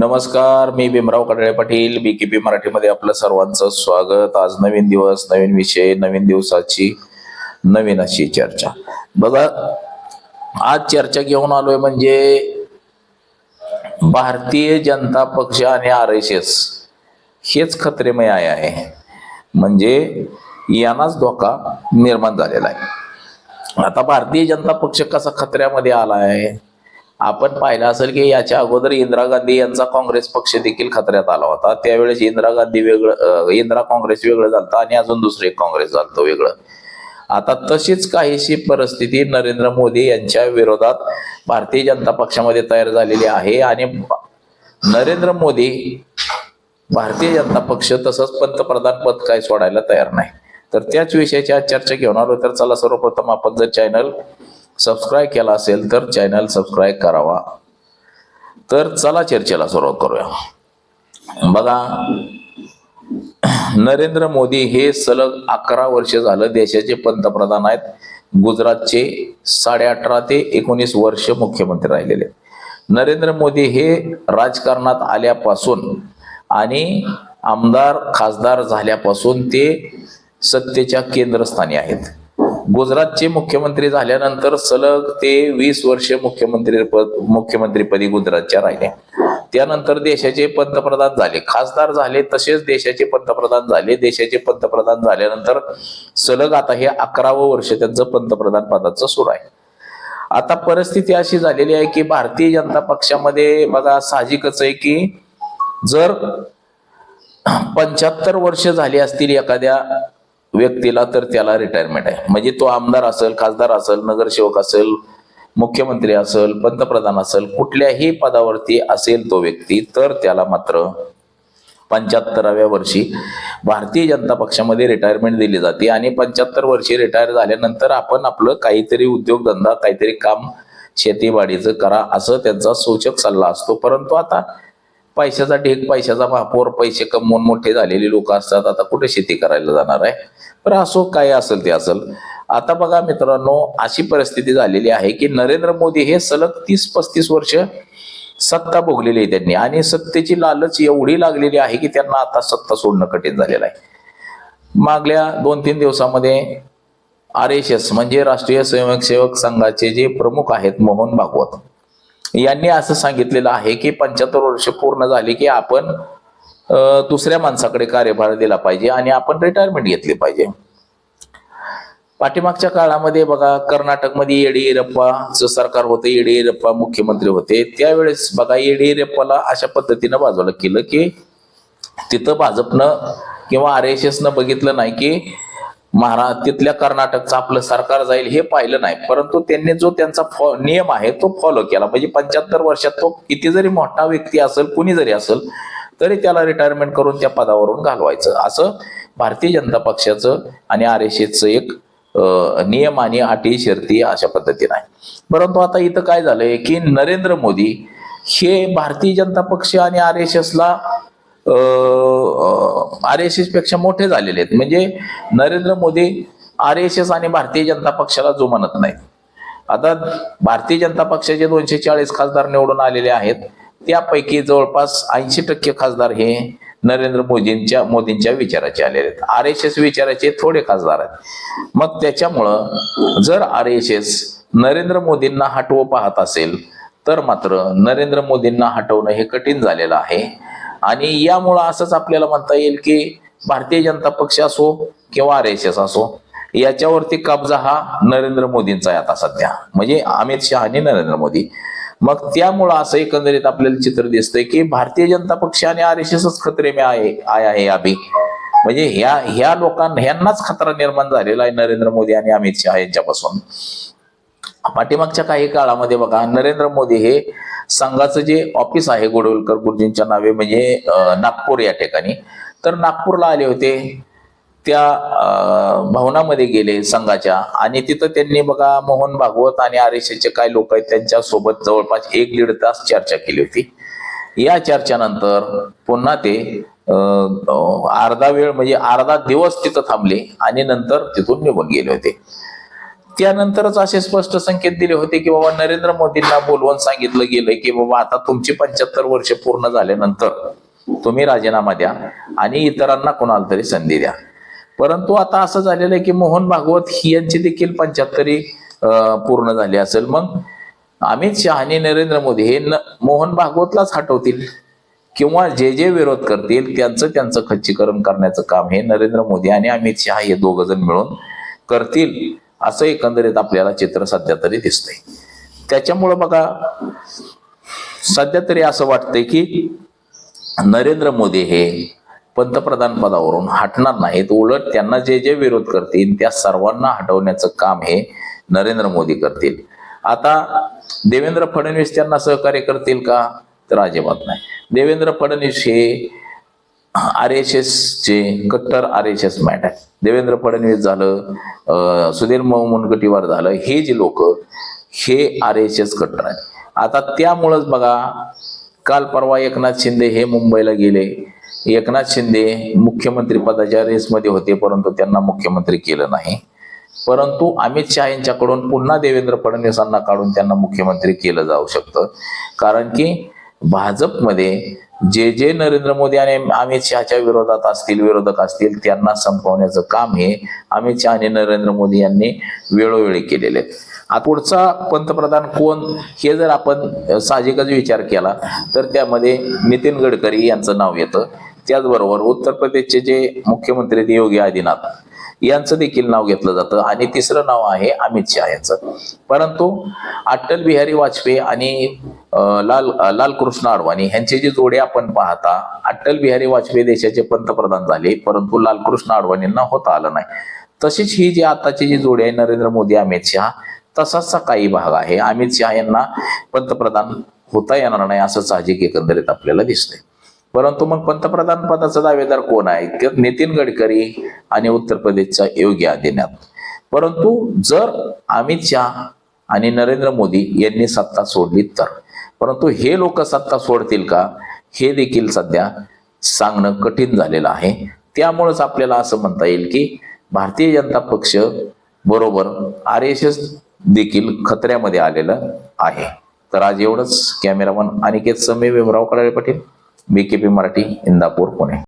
नमस्कार मी भीमराव कडाळे पाटील बीकेपी मराठीमध्ये आपलं सर्वांचं स्वागत. आज नवीन दिवस नवीन विषय नवीन दिवसाची नवीन अशी चर्चा. बघा आज चर्चा घेऊन आलोय म्हणजे भारतीय जनता पक्ष आणि आर एस एस हेच खत्रेमय आहे आहे. म्हणजे यांनाच धोका निर्माण झालेला आहे. आता भारतीय जनता पक्ष कसा खतऱ्यामध्ये आला आहे? आपण पाहिलं असेल की याच्या अगोदर इंदिरा गांधी यांचा काँग्रेस पक्ष देखील खतऱ्यात आला होता. त्यावेळेस इंदिरा गांधी वेगळं इंदिरा काँग्रेस वेगळं झालं आणि अजून दुसरे काँग्रेस झालं वेगळं. आता तशीच काहीशी परिस्थिती नरेंद्र मोदी यांच्या विरोधात भारतीय जनता पक्षामध्ये तयार झालेली आहे आणि नरेंद्र मोदी भारतीय जनता पक्ष तसंच पंतप्रधान पद काय सोडायला तयार नाही. तर त्याच विषयाची आज चर्चा घेऊन आलो. तर चला सर्वप्रथम आपण जर चॅनल सबस्क्राईब केला असेल तर चॅनल सबस्क्राईब करावा. तर चला चर्चेला सुरुवात करूया. बघा नरेंद्र मोदी हे सलग अकरा वर्ष झालं देशाचे पंतप्रधान आहेत. गुजरातचे साडे अठरा ते एकोणीस वर्ष मुख्यमंत्री राहिलेले नरेंद्र मोदी हे राजकारणात आल्यापासून आणि आमदार खासदार झाल्यापासून ते सत्तेच्या केंद्रस्थानी आहेत. गुजरातचे मुख्यमंत्री झाल्यानंतर सलग ते वीस वर्ष मुख्यमंत्री पद मुख्यमंत्रीपदी गुजरातच्या राहिले. त्यानंतर देशाचे पंतप्रधान झाले. खासदार झाले तसेच देशाचे पंतप्रधान झाले. देशाचे पंतप्रधान झाल्यानंतर सलग आता हे अकरावं वर्ष त्यांचं पंतप्रधान पदाचं सुरू आहे. आता परिस्थिती अशी झालेली आहे की भारतीय जनता पक्षामध्ये बघा साहजिकच आहे की जर पंच्याहत्तर वर्ष झाली असतील एखाद्या व्यक्तीला तर त्याला रिटायरमेंट आहे. म्हणजे तो आमदार असेल खासदार असेल नगरसेवक असेल मुख्यमंत्री असेल पंतप्रधान असेल कुठल्याही पदावरती असेल तो व्यक्ती तर त्याला मात्र पंच्याहत्तराव्या वर्षी भारतीय जनता पक्षामध्ये रिटायरमेंट दिली जाते. आणि पंच्याहत्तर वर्षी रिटायर झाल्यानंतर आपण आपलं काहीतरी उद्योगधंदा काहीतरी काम शेतीवाडीचं करा असं त्यांचा सूचक सल्ला असतो. परंतु आता पैशाचा ढेक पैशाचा महापौर पैसे कमवून मोठे झालेले लोक असतात. आता कुठे शेती करायला जाणार आहे? तर असो काय असेल ते असेल. आता बघा मित्रांनो अशी परिस्थिती झालेली आहे की नरेंद्र मोदी हे सलग तीस पस्तीस वर्ष सत्ता भोगलेली आहे त्यांनी. आणि सत्तेची लालच एवढी लागलेली आहे की त्यांना आता सत्ता सोडणं कठीण झालेलं आहे. मागल्या दोन तीन दिवसामध्ये आर एस एस म्हणजे राष्ट्रीय स्वयंसेवक संघाचे जे प्रमुख आहेत मोहन भागवत यांनी असं सांगितलेलं आहे की पंच्याहत्तर वर्ष पूर्ण झाली की आपण दुसऱ्या माणसाकडे कार्यभार दिला पाहिजे आणि आपण रिटायरमेंट घेतली पाहिजे. पाठीमागच्या काळामध्ये बघा कर्नाटकमध्ये येडियुरप्पाचं सरकार होतं येडियुरप्पा मुख्यमंत्री होते. त्यावेळेस बघा येडियुरप्पाला अशा पद्धतीनं बाजूला केलं की तिथं भाजपनं किंवा आर एस एसनं बघितलं नाही की महाराज तिथल्या कर्नाटकचं आपलं सरकार जाईल हे पाहिलं नाही. परंतु त्यांनी जो त्यांचा फॉ नियम आहे तो फॉलो केला. म्हणजे पंच्याहत्तर वर्षात तो किती जरी मोठा व्यक्ती असेल कुणी जरी असेल तरी त्याला रिटायरमेंट करून त्या पदावरून घालवायचं. असं भारतीय जनता पक्षाचं आणि आर एस एसचं एक नियम आणि अटी शर्ती अशा पद्धतीने आहे. परंतु आता इथं काय झालंय की नरेंद्र मोदी हे भारतीय जनता पक्ष आणि आर एस एसला आर एस एसपेक्षा मोठे झालेले आहेत. म्हणजे Narendra Modi R S S आणि भारतीय जनता पक्षाला जुमानत नाहीत आता भारतीय जनता पक्षाचे दोनशे चाळीस खासदार निवडून आलेले आहेत. त्यापैकी जवळपास ऐंशी टक्के खासदार हे नरेंद्र मोदींच्या मोदींच्या विचाराचे आलेले आहेत. आर एस एस विचाराचे थोडे खासदार आहेत. मग त्याच्यामुळं जर आर एस एस नरेंद्र मोदींना हटवं पाहत असेल तर मात्र नरेंद्र मोदींना हटवणं हे कठीण झालेलं आहे. आणि यामुळं असंच आपल्याला म्हणता येईल की भारतीय जनता पक्ष असो किंवा आर एस एस असो याच्यावरती कब्जा हा नरेंद्र मोदींचा आहे आता सध्या. म्हणजे अमित शहा आणि नरेंद्र मोदी. मग त्यामुळं असं एकंदरीत आपल्याला चित्र दिसतंय की भारतीय जनता पक्ष आणि आर एस एसच खतरे मी आहे आहे अभि. म्हणजे ह्या ह्या लोकांना ह्यांनाच खतरा निर्माण झालेला आहे नरेंद्र मोदी आणि अमित शहा यांच्यापासून. पाठीमागच्या काही काळामध्ये बघा नरेंद्र मोदी हे संघाचं जे ऑफिस आहे गोडवलकर गुरुजींच्या नावे म्हणजे नागपूर या ठिकाणी. तर नागपूरला आले होते. त्या भवनामध्ये गेले संघाच्या. आणि तिथं त्यांनी बघा मोहन भागवत आणि आर एस एचे काय लोक आहेत त्यांच्यासोबत जवळपास एक दीड तास चर्चा केली होती. या चर्चेनंतर पुन्हा ते अर्धा वेळ म्हणजे अर्धा दिवस तिथं थांबले आणि नंतर तिथून निघून गेले होते. त्यानंतरच असे स्पष्ट संकेत दिले होते की बाबा नरेंद्र मोदींना बोलवून सांगितलं गेलं की बाबा आता तुमची पंच्याहत्तर वर्ष पूर्ण झाल्यानंतर तुम्ही राजीनामा द्या आणि इतरांना कोणाला तरी संधी द्या. परंतु आता असं झालेलं आहे की मोहन भागवत ही यांची देखील पंच्याहत्तरी पूर्ण झाली असेल. मग अमित शहा आणि नरेंद्र मोदी हे न मोहन भागवतलाच हटवतील किंवा जे जे विरोध करतील त्यांचं त्यांचं खच्चीकरण करण्याचं काम हे नरेंद्र मोदी आणि अमित शहा हे दोघ जण मिळून करतील. असं एकंदरीत आपल्याला चित्र सध्या तरी दिसतंय. त्याच्यामुळं बघा सध्या तरी असं वाटतंय की नरेंद्र मोदी हे पंतप्रधान पदावरून हटणार नाहीत. उलट त्यांना जे जे विरोध करतील त्या सर्वांना हटवण्याचं काम हे नरेंद्र मोदी करतील. आता देवेंद्र फडणवीस त्यांना सहकार्य करतील का? तर अजिबात नाही. देवेंद्र फडणवीस हे आर एस एसचे कट्टर आर एस एस मॅट आहे देवेंद्र फडणवीस झालं सुधीर मुनगटीवार झालं हे जे लोक हे आर एस एस कट्टर आहेत. आता त्यामुळंच बघा काल परवा एकनाथ शिंदे हे मुंबईला गेले. एकनाथ शिंदे मुख्यमंत्री पदाच्या रेसमध्ये होते परंतु त्यांना मुख्यमंत्री केलं नाही. परंतु अमित शहा यांच्याकडून पुन्हा देवेंद्र फडणवीसांना काढून त्यांना मुख्यमंत्री केलं जाऊ शकतं. कारण की भाजपमध्ये जे जे नरेंद्र मोदी आणि अमित शहाच्या विरोधात असतील विरोधक असतील त्यांना संपवण्याचं काम हे अमित शहा आणि नरेंद्र मोदी यांनी वेळोवेळी केलेले आहेत. पुढचा पंतप्रधान कोण हे जर आपण साहजिकच विचार केला तर त्यामध्ये नितीन गडकरी यांचं नाव येतं. त्याचबरोबर उत्तर प्रदेशचे जे मुख्यमंत्री आहेत योगी आदिनाथ यांचं देखील नाव घेतलं जातं आणि तिसरं नाव आहे अमित शहा यांचं. परंतु अटल बिहारी वाजपेयी आणि लाल लाल कृष्ण लालकृष्ण अडवाणी ह्यांची जी जोडी आपण पाहता अटल बिहारी वाजपेयी देशाचे पंतप्रधान झाले परंतु लालकृष्ण अडवाणींना होता आलं नाही. तशीच ही जी आताची जी जोडी आहे नरेंद्र मोदी अमित शहा तसाचा काही भाग आहे. अमित शहा यांना पंतप्रधान होता येणार नाही असं साहजिक एकंदरीत आपल्याला दिसतंय. परंतु मग पंतप्रधान पदाचा दावेदार कोण आहे? तर नितीन गडकरी आणि उत्तर प्रदेशचा योगी आदिनाथ परंतु जर अमित शहा आणि नरेंद्र मोदी यांनी सत्ता सोडली तर? परंतु हे लोक सत्ता सोडतील का हे देखील सध्या सांगणं कठीण झालेलं आहे. त्यामुळेच आपल्याला असं म्हणता येईल की भारतीय जनता पक्ष बरोबर आर एस एस देखील खतऱ्यामध्ये आलेलं आहे. तर आज एवढंच. Cameraman Aniket Same Bhimrao Kadale Patil B K P Marathi Indapur Pune.